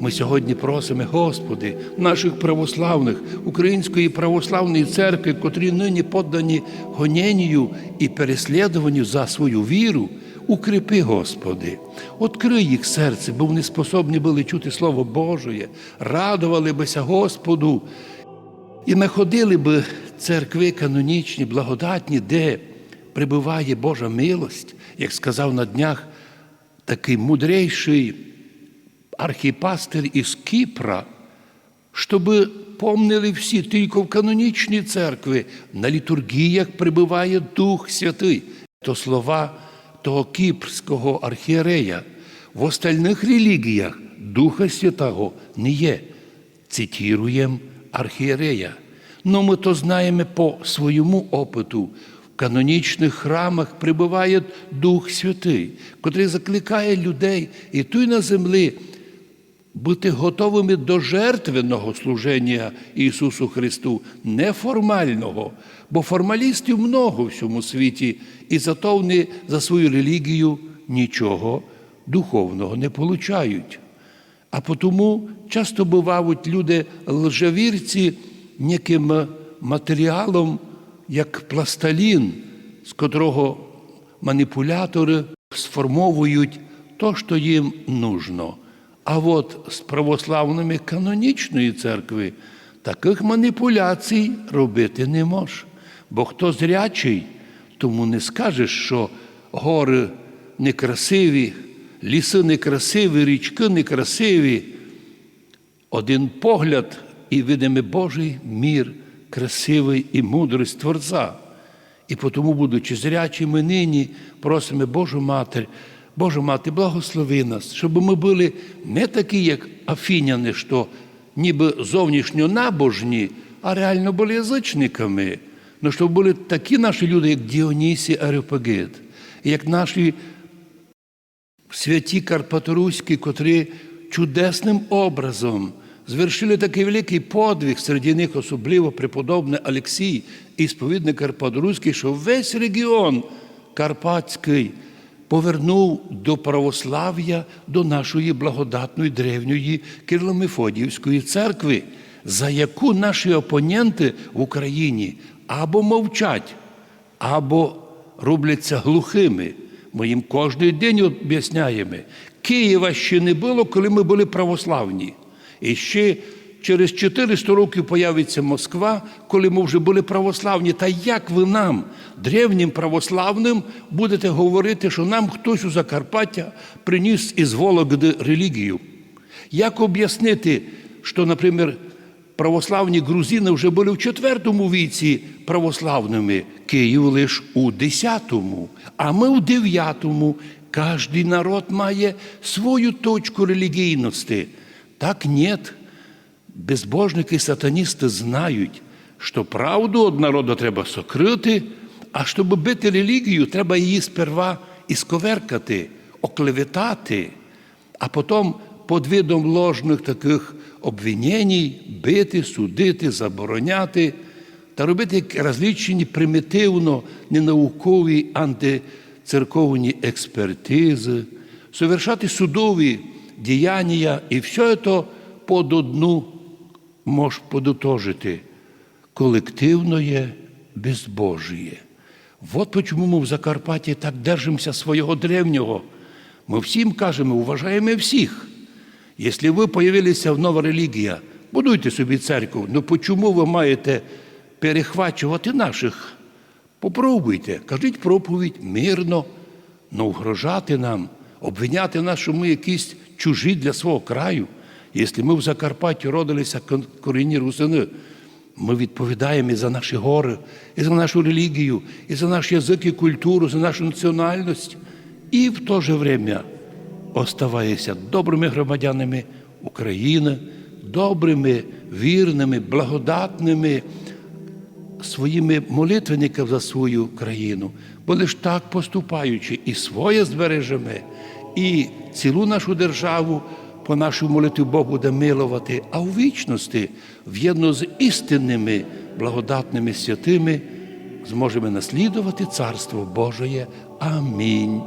Ми сьогодні просимо, Господи, наших православних, Української православної церкви, котрі нині поддані гоненню і переслідуванню за свою віру, укріпи, Господи, открий їх серце, бо вони способні були чути Слово Божє, радували бися Господу. І находили би церкви канонічні, благодатні, де прибуває Божа милость, як сказав на днях такий мудрейший архіпастир із Кіпра, щоб помнили всі, тільки в канонічній церкві на літургіях прибуває Дух Святий. То слова того кіпрського архієрея. В остальних релігіях Духа Святого не є. Цитіруємо архієрея. Но ми то знаємо по своєму опиту. В канонічних храмах прибуває Дух Святий, котрий закликає людей і тут на землі бути готовими до жертвенного служення Ісусу Христу, неформального, бо формалістів много в цьому світі, і зато вони за свою релігію нічого духовного не получають. А тому часто бувають люди лжевірці неким матеріалом, як пласталін, з котрого маніпулятори сформовують то, що їм нужно. А от з православними канонічної церкви таких маніпуляцій робити не може. Бо хто зрячий, тому не скажеш, що гори некрасиві, ліси некрасиві, річки некрасиві. Один погляд і видиме Божий мір, красивий і мудрость Творця. І тому, будучи зрячими нині, просимо Божу Матір, Божа Мати, благослови нас, щоб ми були не такі, як афіняни, що ніби зовнішньо набожні, а реально були язичниками. Ну, щоб були такі наші люди, як Діонісі Ареопагит, як наші святі Карпаторуські, котрі чудесним образом звершили такий великий подвиг, серед них особливо преподобний Олексій, і сповідник Карпаторуський, що весь регіон Карпатський повернув до православ'я, до нашої благодатної древньої Кирло-Мефодіївської церкви, за яку наші опоненти в Україні або мовчать, або робляться глухими. Ми їм кожен день об'ясняємо. Києва ще не було, коли ми були православні. І ще через 400 років появиться Москва, коли ми вже були православні. Та як ви нам, древнім православним, будете говорити, що нам хтось у Закарпаття приніс із Вологди релігію? Як об'яснити, що, наприклад, православні грузини вже були в IV віці православними, Київ лише у X, а ми у IX. Кожний народ має свою точку релігійності. Так нет. Безбожники сатаністи знають, що правду від народу треба сокрити, а щоб бити релігію, треба її сперва ісковеркати, оклеветати, а потім під видом ложних таких обвинень бити, судити, забороняти та робити розлічені примітивно ненаукові антицерковні експертизи, совершати судові діяння і все це под одну може подотожити колективне безбожіє. Вот чому ми в Закарпатті так держимося свого древнього. Ми всім кажемо, уважаємо всіх. Якщо ви появилися в нова релігія, будуйте собі церкву, ну чому ви маєте перехвачувати наших? Попробуйте, кажіть проповідь мирно, но угрожати нам, обвиняти нас, що ми якісь чужі для свого краю. Якщо ми в Закарпатті родилися корінні русини, ми відповідаємо і за наші гори, і за нашу релігію, і за наш язик і культуру, за нашу національність, і в то же время оставаємося добрими громадянами України, добрими, вірними, благодатними своїми молитвенниками за свою країну, бо лиш так поступаючи, і своє збережемо, і цілу нашу державу по нашу молитву Бог буде милувати, а у вічності, в'єдно з істинними благодатними святими, зможемо наслідувати Царство Божє. Амінь.